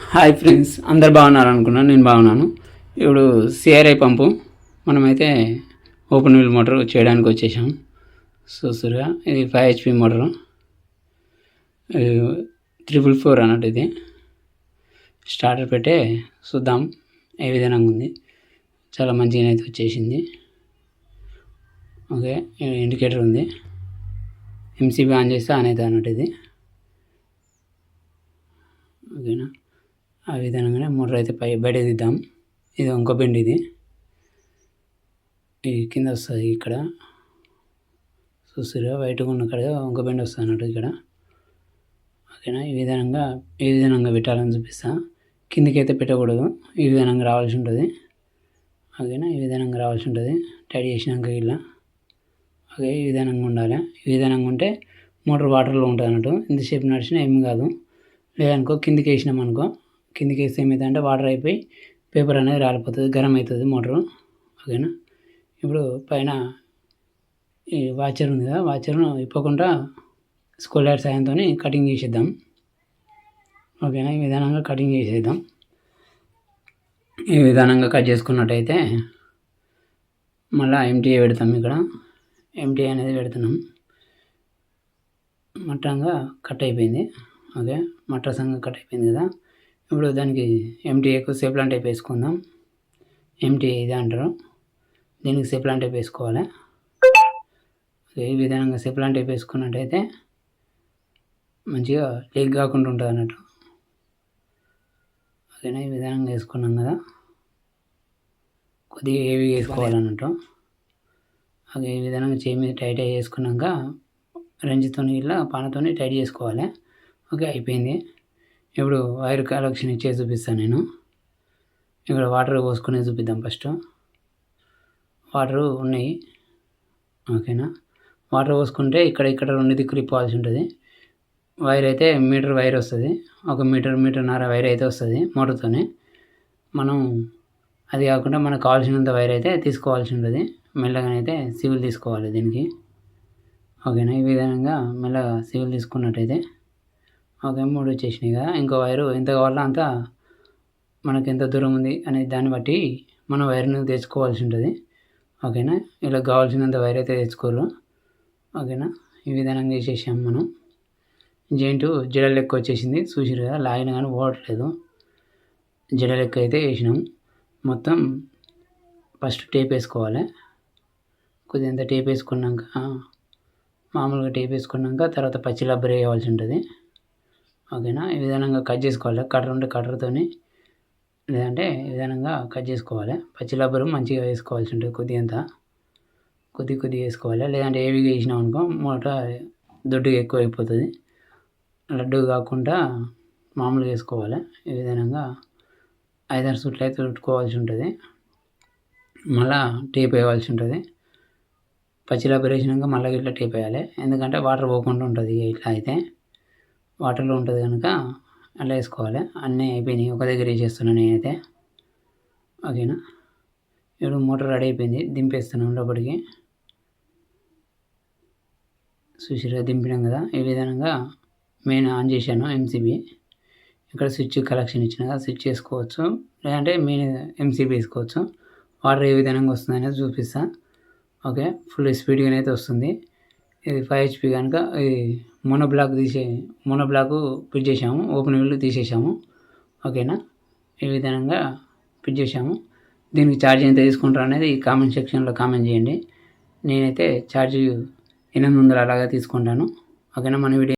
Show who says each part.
Speaker 1: Hi friends అందరు బాగున్నారు అనుకున్నాను నేను బాగున్నాను. ఇప్పుడు సిఆర్ఐ పంపు. మనమైతే ఓపెన్ వీల్ మోటార్ చేయడానికి వచ్చేసాం. చూస్తురుగా ఇది five HP motor triple four అన్నట్టు ఇది. స్టార్టర్ పెట్టే చూద్దాం ఏ విధంగా ఉంది. చాలా మంచిగా అయితే వచ్చేసింది. ఓకే ఇండికేటర్ ఉంది. ఎంసీబీ ఆన్ చేస్తే ఆన్ అవుతుంది అన్నట్టు ఇది. ఓకేనా? ఆ విధంగానే మోటార్ అయితే పై బయట దిద్దాం. ఇది ఇంకో బెండ్ ఇది. ఈ కింద వస్తుంది ఇక్కడ. చూస్తుగా వైట్గా ఉన్న కాడ ఇంకో బెండ్ వస్తుంది అన్నట్టు ఇక్కడ. ఓకేనా? ఈ విధంగా ఈ విధంగా పెట్టాలని చూపిస్తా. కిందికి అయితే పెట్టకూడదు. ఈ విధంగా రావాల్సి ఉంటుంది. ఓకేనా? ఈ విధంగా రావాల్సి ఉంటుంది. టైట్ చేసినాక ఇలా ఓకే ఈ విధంగా ఉండాలి. ఈ విధంగా ఉంటే మోటార్ వాటర్లో ఉంటుంది అన్నట్టు ఇంతసేపు నడిచినా ఏమి కాదు. లేదనుకో కిందికి వేసినాం అనుకో కిందికి వేస్తే ఏమవుతుందంటే వాటర్ అయిపోయి పేపర్ అనేది రాలిపోతుంది గరం అవుతుంది మోటారు. ఓకేనా? ఇప్పుడు పైన ఈ వాచర్ ఉంది కదా వాచర్ను ఇప్పకుండా స్కూల్ సాయంతో కటింగ్ చేసేద్దాం. ఓకేనా? ఈ విధానంగా కటింగ్ చేసేద్దాం. ఈ విధానంగా కట్ చేసుకున్నట్టయితే మళ్ళీ ఎంటీఏ పెడతాం ఇక్కడ. ఎంటీఏ అనేది పెడుతున్నాం. మట్టంగా కట్ అయిపోయింది. ఓకే? మట్ట సంగం కట్ అయిపోయింది కదా. ఇప్పుడు దానికి ఎంటీఏకు సేప్లాన్ టైప్ వేసుకుందాం. ఎంటీ ఇది అంటారు. దీనికి సేప్లాన్ టైప్ వేసుకోవాలి. ఏ ఈ విధంగా సేప్లాన్ టైప్ వేసుకున్నట్టయితే మంచిగా లీక్ కాకుండా ఉంటుంది అన్నట్టు. ఓకేనా ఈ విధంగా వేసుకున్నాం కదా. కొద్దిగా ఏవి వేసుకోవాలన్నట్టు అది ఈ విధంగా చేయి మీద టైట్ అయ్యి వేసుకున్నాక రెంజ్తో ఇలా పానతో టైట్ చేసుకోవాలి. ఓకే అయిపోయింది. ఇప్పుడు వైర్ కలెక్షన్ ఇచ్చే చూపిస్తాను నేను. ఇక్కడ వాటర్ పోసుకునే చూపిద్దాం ఫస్ట్. వాటర్ ఉన్నాయి. ఓకేనా? వాటర్ పోసుకుంటే ఇక్కడ ఇక్కడ రెండు దిక్కులు ఇప్పవలసి ఉంటుంది. వైర్ అయితే మీటర్ వైర్ వస్తుంది. ఒక మీటర్ మీటర్న్నర వైర్ అయితే వస్తుంది మోటార్తోనే. మనం అది కాకుండా మనకు కావాల్సినంత వైర్ అయితే తీసుకోవాల్సి ఉంటుంది. మెల్లగానైతే సివిల్ తీసుకోవాలి దీనికి. ఓకేనా? ఈ విధంగా మెల్లగా సివిల్ తీసుకున్నట్టయితే. ఓకే మూడు వచ్చేసినాయి కదా. ఇంకో వైరు ఎంత కావాలో అంత మనకి ఎంత దూరం ఉంది అనే దాన్ని బట్టి మనం వైర్ను తెచ్చుకోవాల్సి ఉంటుంది. ఓకేనా? ఇలా కావాల్సినంత వైర్ అయితే తెచ్చుకోరు. ఓకేనా? ఈ విధంగా చేసేసాం మనం. జెయింట్ జడలు ఎక్కువ వచ్చేసింది. చూసిరు కదా? లాగిన కానీ పోవట్లేదు. జడలు ఎక్కువ అయితే వేసినాం. మొత్తం ఫస్ట్ టేప్ వేసుకోవాలి. కొద్దిగా టేప్ వేసుకున్నాక మామూలుగా టేప్ వేసుకున్నాక తర్వాత పచ్చి రబ్బర్ వేయవలసి ఉంటుంది. ఓకేనా? ఈ విధంగా కట్ చేసుకోవాలి. కట్టర్ ఉంటే కట్టర్తోని లేదంటే ఈ విధంగా కట్ చేసుకోవాలి. పచ్చి రబ్బరు మంచిగా వేసుకోవాల్సి ఉంటుంది. కొద్ది అంత కొద్ది కొద్ది వేసుకోవాలి. లేదంటే ఏవిగా వేసినాం అనుకో మూట దొడ్డుగా ఎక్కువ అయిపోతుంది. లడ్డు కాకుండా మామూలుగా వేసుకోవాలి. ఈ విధంగా ఐదారు సుట్లు అయితే చుట్టుకోవాల్సి ఉంటుంది. మళ్ళా టేప్ వేయవలసి ఉంటుంది. పచ్చి రబ్బర్ వేసినాక మళ్ళీ ఇట్లా టేప్ వేయాలి. ఎందుకంటే వాటర్ పోకుండా ఉంటుంది ఇట్లా అయితే. వాటర్లో ఉంటుంది కనుక అలా వేసుకోవాలి. అన్నీ అయిపోయినాయి. ఒక దగ్గర వేసేస్తున్నాను నేనైతే. ఓకేనా? ఇప్పుడు మోటార్ రెడీ అయిపోయింది. దింపేస్తున్నాను లోపలికి. చూసిరా దింపినాం కదా. ఈ విధంగా మెయిన్ ఆన్ చేశాను ఎంసీబీ ఇక్కడ స్విచ్ కలెక్షన్ ఇచ్చిన కదా స్విచ్ వేసుకోవచ్చు. లేదంటే మెయిన్ ఎంసీబీ వేసుకోవచ్చు. వాటర్ ఏ విధంగా వస్తుంది అనేది చూపిస్తా. ఓకే? ఫుల్ స్పీడ్గానే అయితే వస్తుంది. ఇది ఫైవ్ హెచ్పి కనుక ఇది మోనో బ్లాక్ తీసే మోనో బ్లాక్ ఫిట్ చేసాము ఓపెన్ వీల్ తీసేసాము ఓకేనా ఈ విధంగా ఫిట్ చేసాము దీనికి ఛార్జ్ ఎంత తీసుకుంటారు అనేది కామెంట్ సెక్షన్లో కామెంట్ చేయండి. నేనైతే ఛార్జ్ ఎనిమిది వందలు అలాగా తీసుకుంటాను. ఓకేనా మన వీడియో